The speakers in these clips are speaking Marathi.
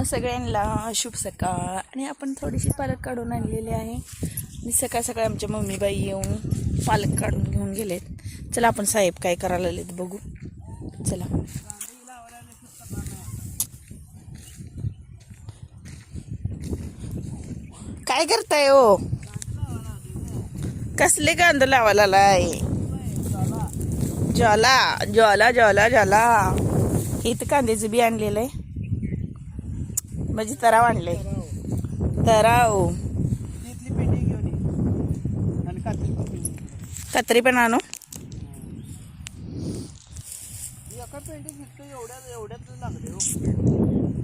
मग सगळ्यांना शुभ सकाळ. आणि आपण थोडीशी पालक काढून आणलेली आहे. मी सकाळ सकाळ आमच्या मम्मीबाई येऊन पालक काढून घेऊन गेलेत. चला आपण साहेब काय करायला आलेत बघू. चला. काय करताय हो? कसले कांदा लावायला लाय ज्वाला ज्वाला ज्वाला ज्वाला. इथं कांद्याचं बी आणलेलं आहे. म्हणजे तराव आणलंय तराव. कात्री पण आणू.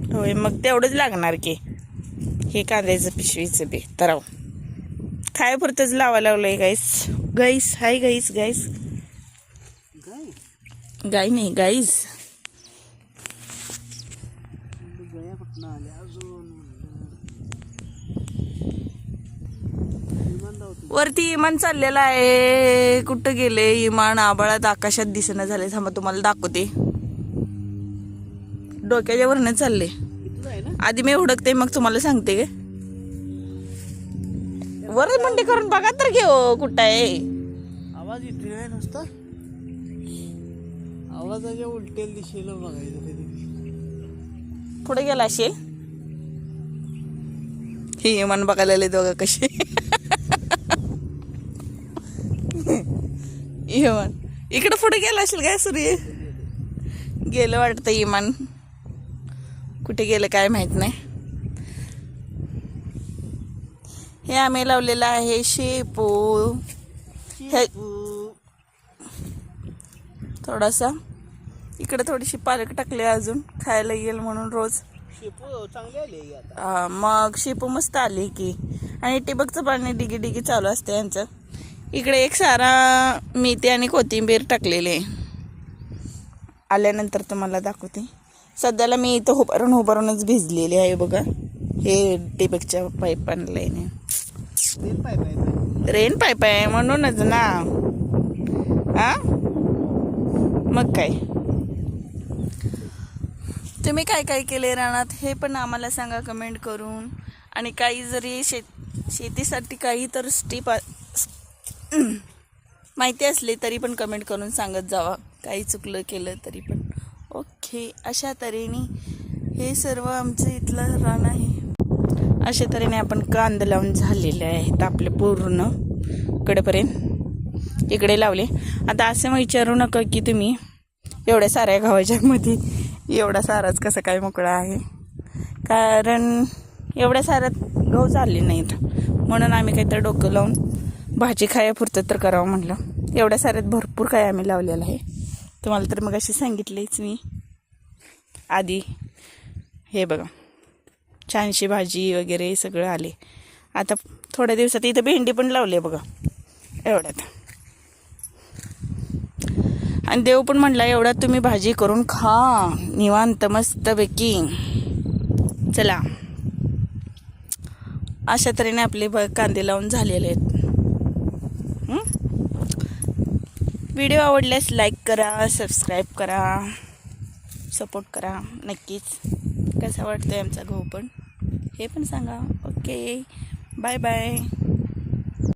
हो. होय मग तेवढंच लागणार की. हे कांद्याचं पिशवीचं बी तराव. काय पुरतंच लावायला लागलंय गाईस गाईस हाय गाईस गाईस गाय गाय नाही गाईस कुठनं आल्या अजून वरती इमान चाललेला आहे. कुठं गेले? इमान आबाळात आकाशात दिसणं झाले थांबा तुम्हाला दाखवते. डोक्याच्या वरनं चालले आधी मी हुडकते मग तुम्हाला सांगते. गे वर मंडी करून बघा तर घेऊ कुठं आहे. आवाज येतोय काय नुसता. आवाजाच्या उलटेल दिशेला बघायचं पुढे गेला असेल हे मन बघायला आले दोघं कसे इमान इकडे पुढे गेला असेल काय सूर्य? गेलं वाटतं इमान कुठे गेलं काय माहीत नाही. हे आम्ही लावलेलं आहे शेपू. हे थोडासा. इकडे थोडीशी पालक टाकली अजून खायला येईल म्हणून रोज. शेपू चांगले आले आता. हा, मग शेपू मस्त आली की. आणि टिबकचं पाणी डिगी डिगी चालू असते यांचं. इकडे एक सारा मेथी आणि कोथिंबीर टाकलेली आहे. आल्यानंतर तुम्हाला दाखवते. सध्याला मी इथं उभारून उभारूनच भिजलेली आहे बघा. हे टिबकच्या पाईप पाय रेन पाईप आहे म्हणूनच ना. हा? मग काय? तुम्ही काय काय केले रानात? हे पण आम्हाला सांगा कमेंट करून. आणि काही जरी शेत शेतीसाठी काही तर स्टीप माहिती असली तरी पण कमेंट करून सांगत जावा. काही चुकलं केलं तरी पण. ओके अशा तऱ्हेने हे सर्व आमचं इथलं रान आहे. अशा तऱ्हेने आपण कांद लावून झालेले आहेत आपले पूर्ण कडेपर्यंत इकडे लावले. आता असं मग विचारू नका की तुम्ही एवढ्या साऱ्या गावाच्यामध्ये एवढा साराच कसा काय मोकळा आहे. कारण एवढ्या साऱ्यात गहू चालले नाहीत. म्हणून आम्ही काहीतरी डोकं लावून भाजी खायापुरतं तर करावं म्हटलं एवढ्या साऱ्यात भरपूर काय आम्ही लावलेलं आहे. तुम्हाला तर मग अशी सांगितलीच मी. आधी हे बघा. छानशी भाजी वगैरे सगळं आले. आता थोड्या दिवसात इथं भेंडी पण लावली आहे बघा. एवढ्यात. आणि देव पण म्हणला एवढ्यात तुम्ही भाजी करून खा निवांत मस्तपैकी. चला. अशा तऱ्हेने आपले ब- कांदे लावून झालेले आहेत. व्हिडिओ आवडल्यास लाईक करा सबस्क्राईब करा सपोर्ट करा नक्कीच. कसा वाटतोय आमचा गहू पण? हे पण सांगा. Okay bye bye